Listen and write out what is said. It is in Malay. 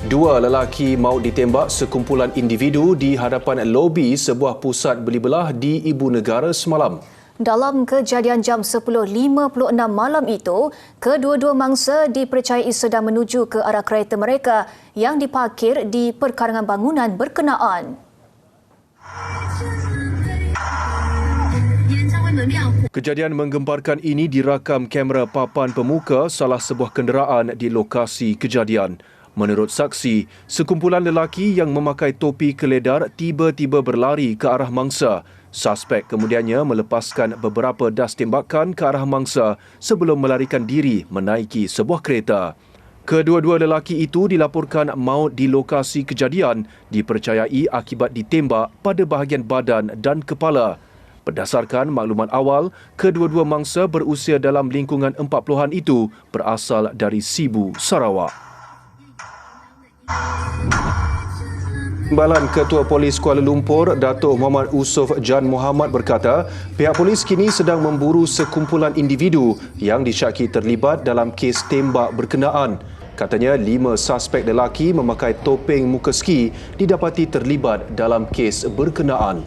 Dua lelaki maut ditembak sekumpulan individu di hadapan lobi sebuah pusat beli belah di Ibu Negara semalam. Dalam kejadian jam 10.56 malam itu, kedua-dua mangsa dipercayai sedang menuju ke arah kereta mereka yang diparkir di perkarangan bangunan berkenaan. Kejadian menggemparkan ini dirakam kamera papan pemuka salah sebuah kenderaan di lokasi kejadian. Menurut saksi, sekumpulan lelaki yang memakai topi keledar tiba-tiba berlari ke arah mangsa. Suspek kemudiannya melepaskan beberapa das tembakan ke arah mangsa sebelum melarikan diri menaiki sebuah kereta. Kedua-dua lelaki itu dilaporkan maut di lokasi kejadian dipercayai akibat ditembak pada bahagian badan dan kepala. Berdasarkan maklumat awal, kedua-dua mangsa berusia dalam lingkungan 40-an itu berasal dari Sibu, Sarawak. Timbalan Ketua Polis Kuala Lumpur, Datuk Muhammad Usuf Jan Muhammad berkata, pihak polis kini sedang memburu sekumpulan individu yang disyaki terlibat dalam kes tembak berkenaan. Katanya, lima suspek lelaki memakai topeng muka ski didapati terlibat dalam kes berkenaan.